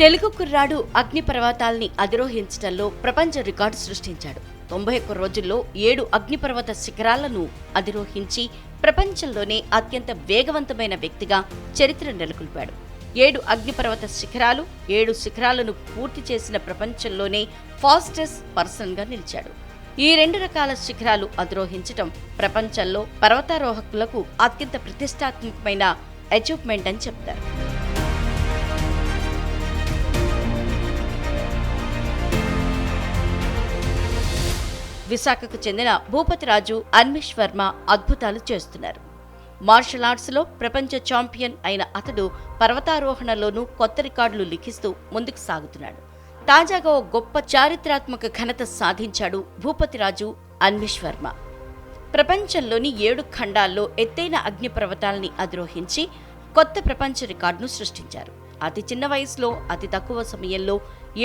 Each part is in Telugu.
తెలుగు కుర్రాడు అగ్నిపర్వతాల్ని అధిరోహించడంలో ప్రపంచ రికార్డు సృష్టించాడు. తొంభై ఒక్క రోజుల్లో ఏడు అగ్నిపర్వత శిఖరాలను అధిరోహించి ప్రపంచంలోనే అత్యంత వేగవంతమైన వ్యక్తిగా చరిత్ర నెలకొల్పాడు. ఏడు అగ్నిపర్వత శిఖరాలు ఏడు శిఖరాలను పూర్తి చేసిన ప్రపంచంలోనే ఫాస్టెస్ట్ పర్సన్గా నిలిచాడు. ఈ రెండు రకాల శిఖరాలు అధిరోహించటం ప్రపంచంలో పర్వతారోహకులకు అత్యంత ప్రతిష్టాత్మకమైన అచీవ్మెంట్ అని చెప్తారు. విశాఖకు చెందిన భూపతిరాజు అన్మిష్ వర్మ అద్భుతాలు చేస్తున్నారు. మార్షల్ ఆర్ట్స్లో ప్రపంచ ఛాంపియన్ అయిన అతడు పర్వతారోహణలోనూ కొత్త రికార్డులు లిఖిస్తూ ముందుకు సాగుతున్నాడు. తాజాగా ఓ గొప్ప చారిత్రాత్మక ఘనత సాధించాడు భూపతిరాజు అన్మిష్ వర్మ. ప్రపంచంలోని ఏడు ఖండాల్లో ఎత్తైన అగ్నిపర్వతాల్ని అధిరోహించి కొత్త ప్రపంచ రికార్డును సృష్టించారు. అతి చిన్న వయసులో అతి తక్కువ సమయంలో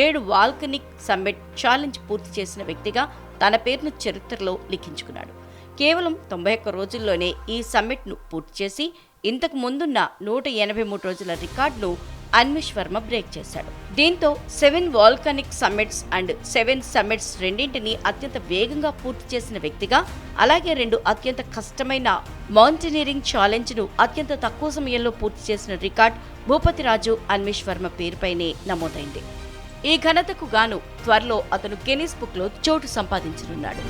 ఏడు వాల్కనిక్ సమ్మిట్ ఛాలెంజ్ పూర్తి చేసిన వ్యక్తిగా తన పేరును చరిత్రలో లిఖించుకున్నాడు. కేవలం తొంభై ఒక్క రోజుల్లోనే ఈ సమ్మిట్ను పూర్తి చేసి ఇంతకు ముందున్న నూట ఎనభై మూడు రోజుల రికార్డును అన్విష్ వర్మ బ్రేక్ చేశాడు. దీంతో seven volcanic summits and seven summits రెండింటిని అత్యంత వేగంగా పూర్తి చేసిన వ్యక్తిగా అలాగే రెండు అత్యంత కష్టమైన మౌంటైనీరింగ్ ఛాలెంజ్ను అత్యంత తక్కువ సమయంలో పూర్తి చేసిన రికార్డ్ భూపతిరాజు అన్విష్ వర్మ పేరుపైనే నమోదైంది. ఈ ఘనతకు గాను త్వరలో అతను గిన్నిస్ బుక్లో చోటు సంపాదించనున్నాడు.